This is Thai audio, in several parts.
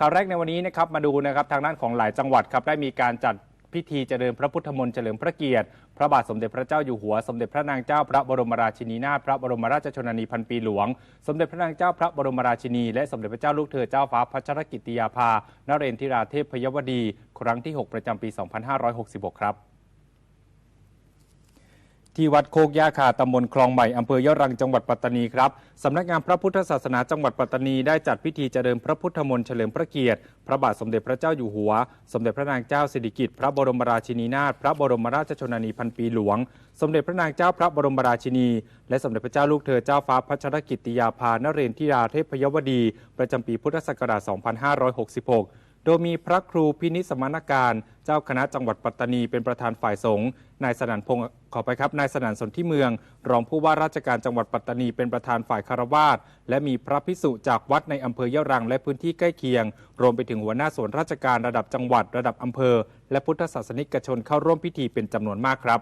ข่าวแรกในวันนี้นะครับมาดูนะครับทางด้านของหลายจังหวัดครับได้มีการจัดพิธีเจริญพระพุทธมนต์เฉลิมพระเกียรติ พระบาทสมเด็จพระเจ้าอยู่หัว สมเด็จพระนางเจ้าพระบรมราชินีนาถพระบรมราชชนนีพันปีหลวง สมเด็จพระนางเจ้าพระบรมราชินี และสมเด็จพระเจ้าลูกเธอเจ้าฟ้าพัชรกิติยาภานเรนทิราเทพพยวดี ครั้งที่ 6 ประจำปี 2566 ครับ ที่วัดโคกย่าคาตำบลคลองใหม่อำเภอยะรังจังหวัดปัตตานีครับสำนักงานพระพุทธศาสนาจังหวัดปัตตานีได้จัดพิธีเจริญพระพุทธมนต์เฉลิมพระเกียรติ พระบาทสมเด็จพระเจ้าอยู่หัว สมเด็จพระนางเจ้าสิริกิติ์พระบรมราชินีนาถพระบรมราชชนนีพันปีหลวง สมเด็จพระนางเจ้าพระบรมราชินี และสมเด็จพระเจ้าลูกเธอเจ้าฟ้าพัชรกิติยาภานเรนทิราเทพยวดี ประจำปีพุทธศักราช 2566 โดยมีพระครูพินิสมณการ เจ้าคณะจังหวัดปัตตานีเป็นประธานฝ่ายสงฆ์นายสนั่นพงศ์ขอไปครับนายสนั่นสนที่เมือง รองผู้ว่าราชการจังหวัดปัตตานีเป็นประธานฝ่ายคารวาสและมีพระพิสุจากวัดในอำเภอยะรังและพื้นที่ใกล้เคียง รวมไปถึงหัวหน้าส่วนราชการระดับจังหวัดระดับอำเภอ และพุทธศาสนิกชนเข้าร่วมพิธีเป็นจำนวนมากครับ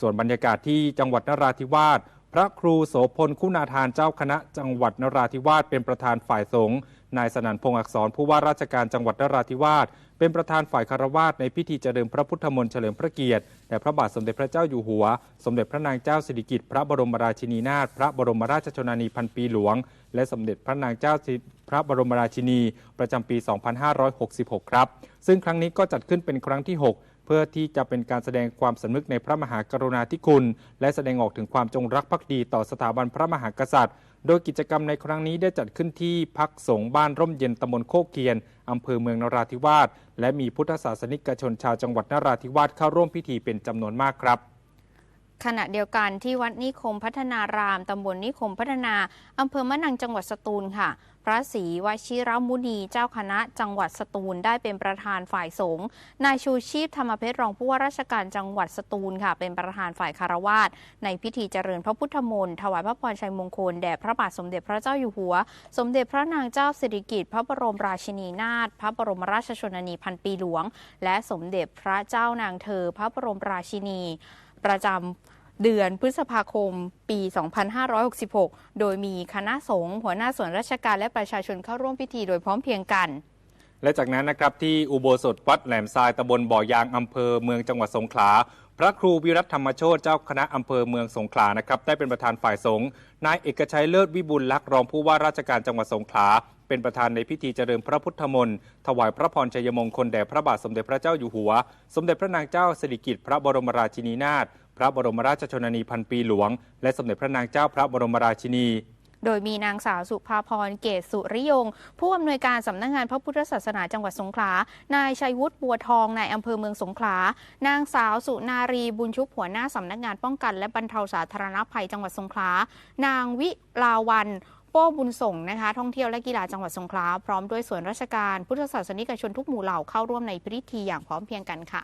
ส่วนบรรยากาศที่จังหวัดนราธิวาสพระครูโสพลคุณาทานเจ้าคณะจังหวัดนราธิวาสเป็นประธานฝ่ายสงฆ์ นายสนั่นพงษ์อักษรผู้ว่าราชการจังหวัดนราธิวาสเป็นประธานฝ่ายคารวาสในพิธีเจริญพระพุทธมนต์เฉลิมพระเกียรติแด่พระบาทสมเด็จพระเจ้าอยู่หัว สมเด็จพระนางเจ้าสิริกิติ์พระบรมราชินีนาถพระบรมราชชนนีพันปีหลวง และสมเด็จพระนางเจ้าพระบรมราชินี ประจำปี 2566 ครับ ซึ่งครั้งนี้ก็จัดขึ้นเป็นครั้งที่ 6เพื่อที่จะเป็นการแสดงความสำนึกในพระมหากรุณาธิคุณ และแสดงออกถึงความจงรักภักดีต่อสถาบันพระมหากษัตริย์โดยกิจกรรมในครั้งนี้ได้จัดขึ้นที่พักสงฆ์บ้านร่มเย็นตำบลโคกเคียน อำเภอเมืองนราธิวาส และมีพุทธศาสนิกชนชาวจังหวัดนราธิวาสเข้าร่วมพิธีเป็นจำนวนมากครับ ขณะเดียวกันที่วัดนิคมพัฒนาราม ตำบลนิคมพัฒนา อำเภอมะนังจังหวัดสตูลค่ะ พระศรีวชิรมุนีเจ้าคณะจังหวัดสตูลได้เป็นประธานฝ่ายสงฆ์นายชูชีพธรรมเพชรรองผู้ว่าราชการจังหวัดสตูลค่ะ เป็นประธานฝ่ายคารวาสในพิธีเจริญพระพุทธมนต์ถวายพระพรชัยมงคลแด่พระบาทสมเด็จพระเจ้าอยู่หัว สมเด็จพระนางเจ้าสิริกิติ์พระบรมราชินีนาถพระบรมราชชนนีพันปีหลวง และสมเด็จพระเจ้านางเธอ พระบรมราชินี ประจำเดือนพฤษภาคมปี 2566 โดยมีคณะสงฆ์หัวหน้าส่วนราชการและประชาชนเข้าร่วมพิธีโดยพร้อมเพรียงกันและจากนั้นนะครับที่อุโบสถวัดแหลมทรายตำบลบ่อยางอำเภอเมืองจังหวัดสงขลา พระครูวิรัตธรรมโชตเจ้าคณะอำเภอเมืองสงขลานะครับได้เป็นประธานฝ่ายสงฆ์นายเอกชัยเลิศวิบุลลักษ์รองผู้ว่าราชการจังหวัดสงขลา เป็นประธานในพิธีเจริญพระพุทธมนต์ถวายพระพรชัยมงคลแด่พระบาทสมเด็จพระเจ้าอยู่หัว สมเด็จพระนางเจ้าสิริกิติ์พระบรมราชินีนาถพระบรมราชชนนีพันปีหลวง และสมเด็จพระนางเจ้าพระบรมราชินีโดยมีนางสาวสุภาพรเกศสุริยง ผู้อำนวยการสำนักงงานพระพุทธศาสนาจังหวัดสงขลา นายชัยวุฒิบัวทองนายอำเภอเมืองสงขลา นางสาวสุนารีบุญชุบหัวหน้าสำนักงานป้องกัน และบรรเทาสาธารณภัยจังหวัดสงขลา นางวิลาวัน ป้บุญส่งนะคะท่องเที่ยวและกีฬาจังหวัดสงขลาพร้อมด้วยส่วนราชการพุทธศาสนิกชนทุกหมู่เหล่าเข้าร่วมในพิธีอย่างพร้อมเพรียงกันค่ะ